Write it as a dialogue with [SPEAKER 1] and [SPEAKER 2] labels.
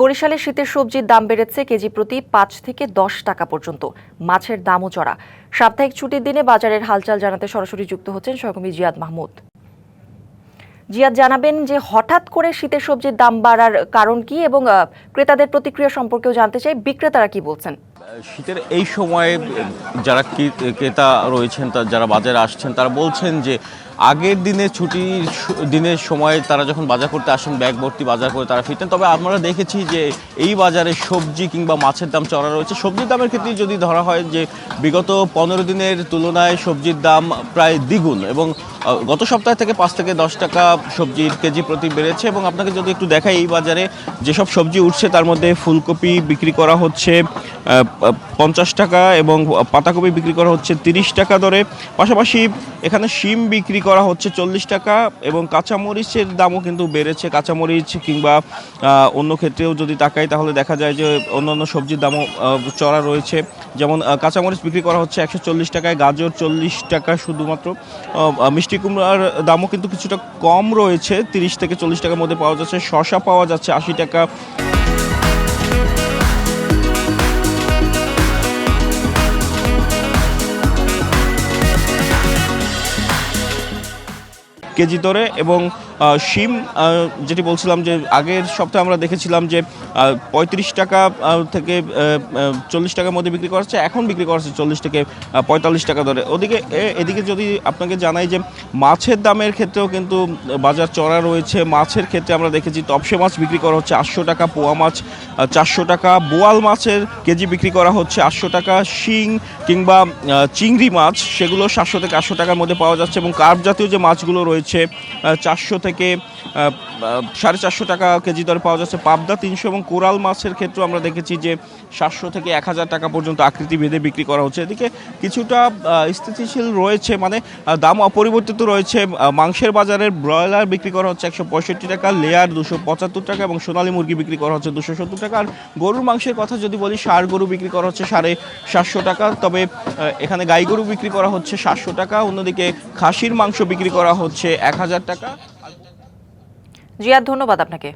[SPEAKER 1] বরিশালে শীতের সবজির দাম বেড়েছে কেজি প্রতি পাঁচ থেকে দশ টাকা পর্যন্ত। মাছের দামও চড়া। সাপ্তাহিক ছুটির দিনে বাজারের হালচাল জানাতে সরাসরি যুক্ত হচ্ছেন সহকর্মী জিয়াদ মাহমুদ। জিয়াদ, জানাবেন যে হঠাৎ করে শীতের সবজির দাম বাড়ার কারণ কি এবং ক্রেতাদের প্রতিক্রিয়া সম্পর্কেও জানতে চাই। বিক্রেতারা কি বলছেন?
[SPEAKER 2] শীতের এই সময়ে যারা ক্রেতা রয়েছেন যারা বাজারে আসছেন, তারা বলছেন যে আগের দিনে ছুটির দিনের সময় তারা যখন বাজার করতে আসেন, ব্যাগ ভর্তি বাজার করে তারা ফিরতেন। তবে আমরা দেখেছি যে এই বাজারে সবজি কিংবা মাছের দাম চড়া রয়েছে। সবজির দামের ক্ষেত্রে যদি ধরা হয় যে বিগত পনেরো দিনের তুলনায় সবজির দাম প্রায় দ্বিগুণ এবং গত সপ্তাহ থেকে পাঁচ থেকে দশ টাকা সবজির কেজি প্রতি বেড়েছে এবং আপনাকে যদি একটু দেখাই এই বাজারে যেসব সবজি উঠছে তার মধ্যে ফুলকপি বিক্রি করা হচ্ছে পঞ্চাশ টাকা এবং পাতাকপি বিক্রি করা হচ্ছে তিরিশ টাকা দরে। পাশাপাশি এখানে শিম বিক্রি করা হচ্ছে চল্লিশ টাকা এবং কাঁচামরিচের দামও কিন্তু বেড়েছে। কাঁচামরিচ কিংবা অন্য ক্ষেত্রেও যদি তাকাই তাহলে দেখা যায় যে অন্যান্য সবজির দামও চড়া রয়েছে। যেমন কাঁচামরিচ বিক্রি করা হচ্ছে একশো চল্লিশ টাকায়। গাজর চল্লিশ টাকা শুধুমাত্র। মিষ্টি কুমড়ার দামও কিন্তু কিছুটা কম রয়েছে। তিরিশ থেকে চল্লিশ টাকার মধ্যে পাওয়া যাচ্ছে। শশা পাওয়া যাচ্ছে আশি টাকা। কেজি দরে এবং শিম যেটি বলছিলাম যে আগের সপ্তাহে আমরা দেখেছিলাম যে পঁয়ত্রিশ টাকা থেকে চল্লিশ টাকার মধ্যে বিক্রি করা হচ্ছে, এখন বিক্রি করা হচ্ছে চল্লিশ থেকে পঁয়তাল্লিশ টাকা দরে। ওদিকে এদিকে যদি আপনাকে জানাই যে, মাছের দামের ক্ষেত্রেও কিন্তু বাজার চড়া রয়েছে। মাছের ক্ষেত্রে আমরা দেখেছি তপসে মাছ বিক্রি করা হচ্ছে আটশো টাকা, পোয়া মাছ চারশো টাকা, বোয়াল মাছের কেজি বিক্রি করা হচ্ছে আটশো টাকা, শিং কিংবা চিংড়ি মাছ, সেগুলো সাতশো থেকে আটশো টাকার মধ্যে পাওয়া যাচ্ছে এবং কার্প জাতীয় যে মাছগুলো রয়েছে চারশো থেকে আহ, সাড়ে চারশো টাকা কেজি দরে পাওয়া যাচ্ছে পাবদা তিনশো এবং কোরাল মাছের ক্ষেত্রেও আমরা দেখেছি যে সাতশো থেকে এক হাজার টাকা পর্যন্ত আকৃতি ভেদে বিক্রি করা হচ্ছে। এদিকে কিছুটা স্থিতিশীল রয়েছে মানে দাম অপরিবর্তিত রয়েছে মাংসের বাজারের ব্রয়লার বিক্রি করা হচ্ছে একশো পঁয়ষট্টি টাকা লেয়ার দুশো পঁচাত্তর টাকা এবং সোনালী মুরগি বিক্রি করা হচ্ছে দুশো সত্তর টাকা। আর গরুর মাংসের কথা যদি বলি ষাঁড় গরু বিক্রি করা হচ্ছে সাড়ে সাতশো টাকা তবে এখানে গাই গরু বিক্রি করা হচ্ছে সাতশো টাকা অন্যদিকে খাসির মাংস বিক্রি করা হচ্ছে এক হাজার টাকা।
[SPEAKER 1] জিয়াদ ধন্যবাদ আপনাকে।